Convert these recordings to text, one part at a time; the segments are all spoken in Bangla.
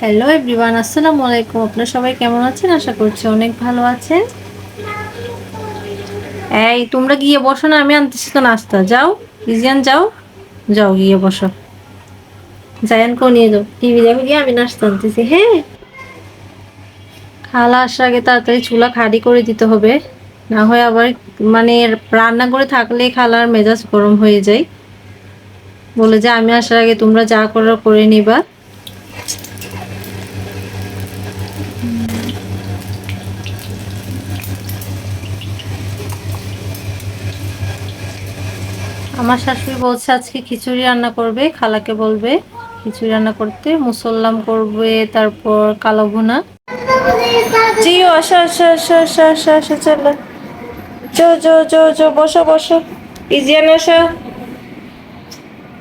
হ্যালো এভরিওয়ান আসসালামু আলাইকুম। আপনারা সবাই কেমন আছেন? আশা করছি অনেক ভালো আছেন। এই, তোমরা গিয়ে বসো না, আমি আনতেছি তো নাস্তা। যাও, ইজিয়ান যাও। যাও, গিয়ে বসো। জায়ানকেও নিয়ে যাও। টিভি দেখো, গিয়ে আমি নাস্তা আনতেছি। হ্যাঁ। খালা আসার আগে তাড়াতাড়ি চুলা খাড়ি করে দিতে হবে। না হয় আবার মানে রান্না করে থাকলে খালার মেজাজ গরম হয়ে যায়। বলে যে, আমি আসার আগে তোমরা যা করার করে নিবা। আমার শাশুড়ি বলছে আজকে খিচুড়ি রান্না করবে, খালাকে বলবে খিচুড়ি রান্না করতে, মুসল্লাম করবে, তারপর কালো ভুনা।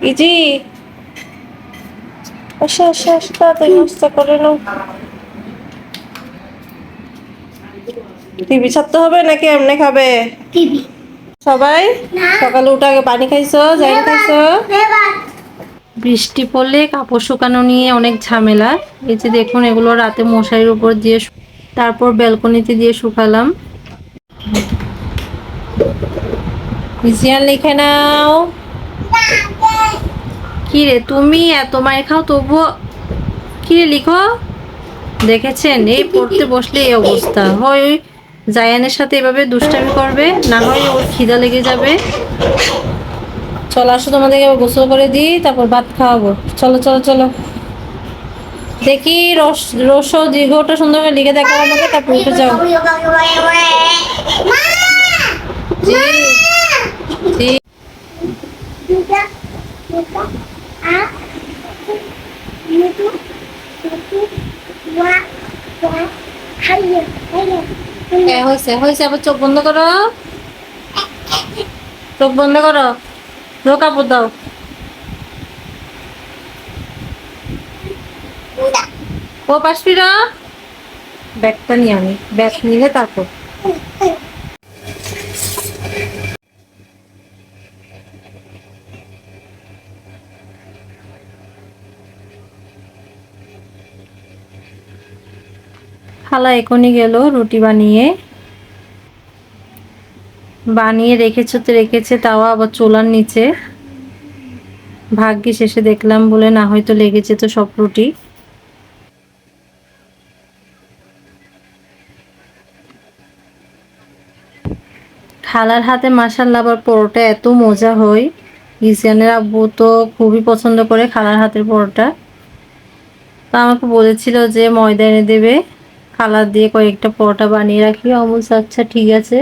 ইজি? আসো আসো আসো, তাড়াতাড়ি নাস্তা করে নাও। টিভি ছাড়তে হবে নাকি এমনি খাবে? টিভি। সবাই সকালে উঠে আগে পানি খাইছো যাই খাইছো? বৃষ্টি পড়লে কাপড় শুকানো নিয়ে অনেক ঝামেলা। এই যে দেখুন এগুলো রাতে মশারির উপর দিয়ে তারপর ব্যালকনিতে দিয়ে শুকালাম। ইজিয়ান লিখে নাও। কি রে তুমি এত মায়ের খাও তবুও কি রে লিখো। দেখেছেন এই পড়তে বসলে এই অবস্থা। হয় ওই জায়ানের সাথে এভাবে দুষ্টামি করবে না হয় ওর খিদা লেগে যাবে চলো আসো তোমাদেরকে গোসল করে দিই তারপর ভাত খাওয়াবো চলো চলো চলো দেখি রস রস দীর্ঘটা সুন্দর করে লিখে দেখা আমাকে তারপর উঠে যাও হ্যাঁ হয়েছে হয়েছে আবার চোখ বন্ধ করো। চোখ বন্ধ করো। রো কাপড় দাও ও পাশবিরা ব্যাগটা নিয়ে আমি ব্যাগ নিলে তারপর। খালা এখনই গেল, রুটি বানিয়ে। বানিয়ে রেখেছে তো রেখেছে, তাও আবার চোলার নিচে। ভাগ্যে শেষে দেখলাম বলে না হয়তো লেগেছে তো সব রুটি। খালার হাতে মাসাল্লা আবার পরোটা, এত মজা হয়। ইসিয়ানের আব্বু তো খুবই পছন্দ করে খালার হাতের পরোটা। তা আমাকে বলেছিল যে ময়দা এনে দেবে। খালার দিয়ে কয়েকটা পরোটা বানিয়ে রাখি। অমুল আচ্ছা ঠিক আছে।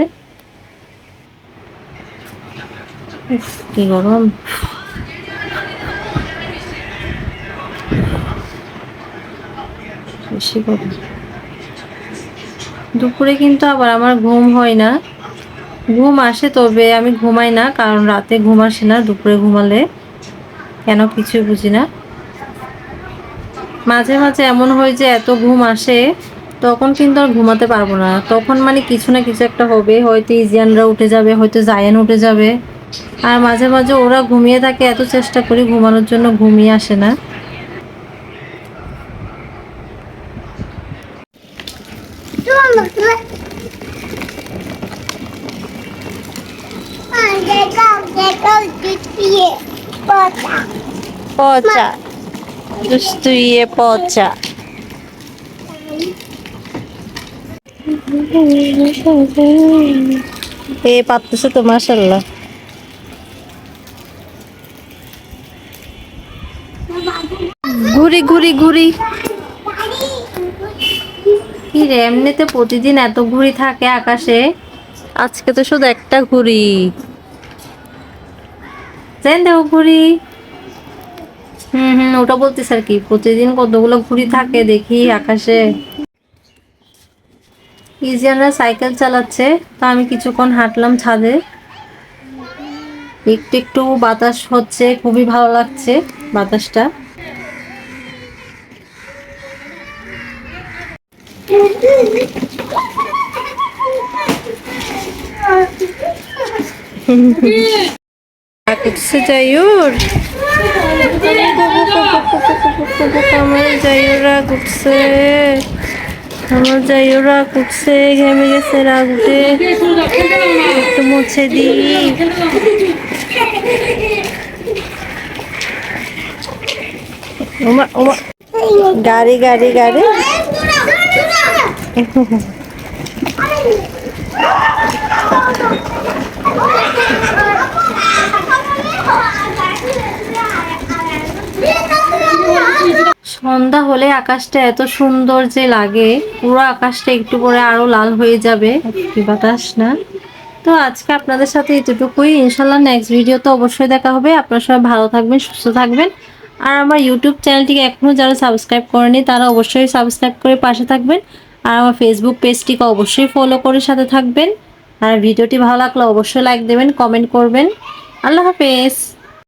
কি গরম। দুপুরে কিন্তু আবার আমার ঘুম হয় না। ঘুম আসে তবে আমি ঘুমাই না, কারণ রাতে ঘুম আসে না, দুপুরে ঘুমালে। কেন কিছুই বুঝি না। মাঝে মাঝে এমন হয় যে এত ঘুম আসে তখন কিন্তু আর ঘুমাতে পারব না। তখন মানে কিছু না কিছু একটা হবে হয়তো ইজিয়ানরা উঠে যাবে হয়তো জায়ান উঠে যাবে। আর মাঝে মাঝে ওরা ঘুমিয়ে থাকে এত চেষ্টা করি ঘুমানোর জন্য ঘুমিয়ে আসে না। পচা। দুষ্টু ইয়ে পচা। এ পারতেছে তো ঘুরি ঘুরি ঘুরি। কি রে এমনিতে প্রতিদিন এত ঘুড়ি থাকে আকাশে? আজকে তো শুধু একটা ঘুড়ি জানেন দেখো ঘুড়ি হুম হুম, ওটা বলতেছে আর কি, প্রতিদিন কতগুলো ঘুড়ি থাকে দেখি আকাশে। ইজিয়ানরা সাইকেল চালাচ্ছে তা আমি কিছুক্ষণ হাঁটলাম ছাদে। একটু একটু বাতাস হচ্ছে খুবই ভালো লাগছে বাতাসটা। উঠছে আমার যাই ওরা কুটছে ঘেমে গেছে রাগ উঠে একটু মুছে দিই ওমা ওমা গাড়ি গাড়ি গাড়ি সন্ধ্যা হলে আকাশটা এত সুন্দর যে লাগে, পুরো আকাশটা একটু পরে আরও লাল হয়ে যাবে। বাতাস না। তো আজকে আপনাদের সাথে এতটুকুই। ইনশাল্লাহ নেক্সট ভিডিওতে অবশ্যই দেখা হবে। আপনারা সবাই ভালো থাকবেন, সুস্থ থাকবেন। আর আমার ইউটিউব চ্যানেলটিকে এখনও যারা সাবস্ক্রাইব করেনি, তারা অবশ্যই সাবস্ক্রাইব করে পাশে থাকবেন। আর আমার ফেসবুক পেজটিকে অবশ্যই ফলো করে সাথে থাকবেন। আর ভিডিওটি ভালো লাগলে অবশ্যই লাইক দেবেন কমেন্ট করবেন। আল্লাহ হাফেজ।